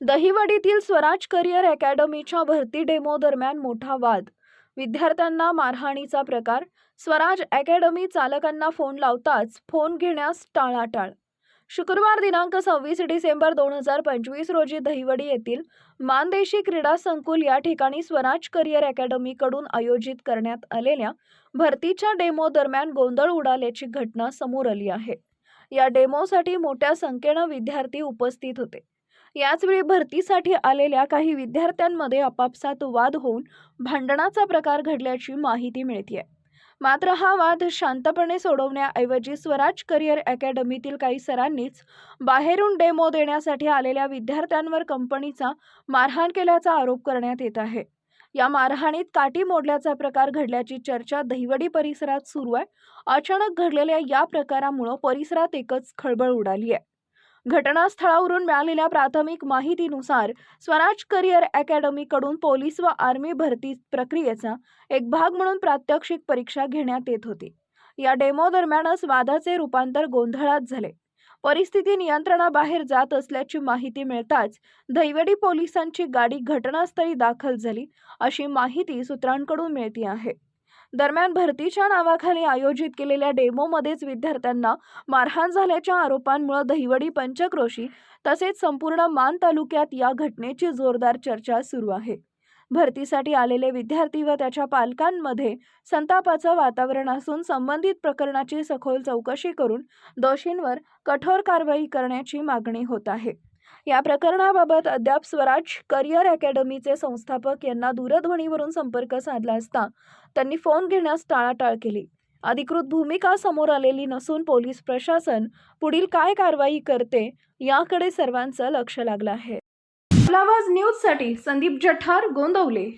दहिवडीतील Swaraj career अकॅडमीच्या भरती demo दरम्यान मोठा वाद. विद्यार्थ्यांना मारहाणीचा प्रकार. स्वराज अकॅडमी चालकांना फोन लावताच फोन घेण्यास टाळाटाळ. शुक्रवार दिनांक सव्वीस डिसेंबर दोन हजार पंचवीस रोजी दहिवडी येथील मानदेशी क्रीडा संकुल या ठिकाणी स्वराज करिअर अकॅडमीकडून आयोजित करण्यात आलेल्या भरतीच्या डेमो दरम्यान गोंधळ उडाल्याची घटना समोर आली आहे. या डेमोसाठी मोठ्या संख्येनं विद्यार्थी उपस्थित होते. याचवेळी भरतीसाठी आलेल्या काही विद्यार्थ्यांमध्ये आपापसात वाद होऊन भांडणाचा प्रकार घडल्याची माहिती मिळते मात्र हा वाद शांतपणे सोडवण्याऐवजी स्वराज करिअर अकॅडमीतील काही सरांनीच बाहेरून डेमो देण्यासाठी आलेल्या विद्यार्थ्यांवर कंपनीचा मारहाण केल्याचा आरोप करण्यात येत आहे. या मारहाणीत काठी मोडल्याचा प्रकार घडल्याची चर्चा दहिवडी परिसरात सुरू आहे. अचानक घडलेल्या या प्रकारामुळं परिसरात एकच खळबळ उडाली आहे घटनास्थळावरून मिळालेल्या प्राथमिक माहितीनुसार स्वराज करिअर अकॅडमीकडून पोलीस व आर्मी भरती प्रक्रियेचा एक भाग म्हणून प्रात्यक्षिक परीक्षा घेण्यात येत होती. या डेमो दरम्यानच वादाचे रूपांतर गोंधळात झाले. परिस्थिती नियंत्रणाबाहेर जात असल्याची माहिती मिळताच दैवडी पोलिसांची गाडी घटनास्थळी दाखल झाली अशी माहिती सूत्रांकडून मिळते आहे. दरम्यान भरतीच्या नावाखाली आयोजित केलेल्या डेमोमध्येच विद्यार्थ्यांना मारहाण झाल्याच्या आरोपांमुळे दहिवडी पंचक्रोशी तसेच संपूर्ण मान तालुक्यात या घटनेची जोरदार चर्चा सुरू आहे. भरतीसाठी आलेले विद्यार्थी व त्याच्या पालकांमध्ये संतापाचं वातावरण असून संबंधित प्रकरणाची सखोल चौकशी करून दोषींवर कठोर कारवाई करण्याची मागणी होत आहे. या प्रकरणाबाबत अद्याप स्वराज करिअर अकॅडमीचे संस्थापक यांना दूरध्वनीवरून संपर्क साधला असता त्यांनी फोन घेण्यास टाळाटाळ केली. अधिकृत भूमिका समोर आलेली नसून पोलीस प्रशासन पुढील काय कारवाई करते याकडे सर्वांचं लक्ष लागलं आहे. न्यूजसाठी संदीप जठार गोंदवले.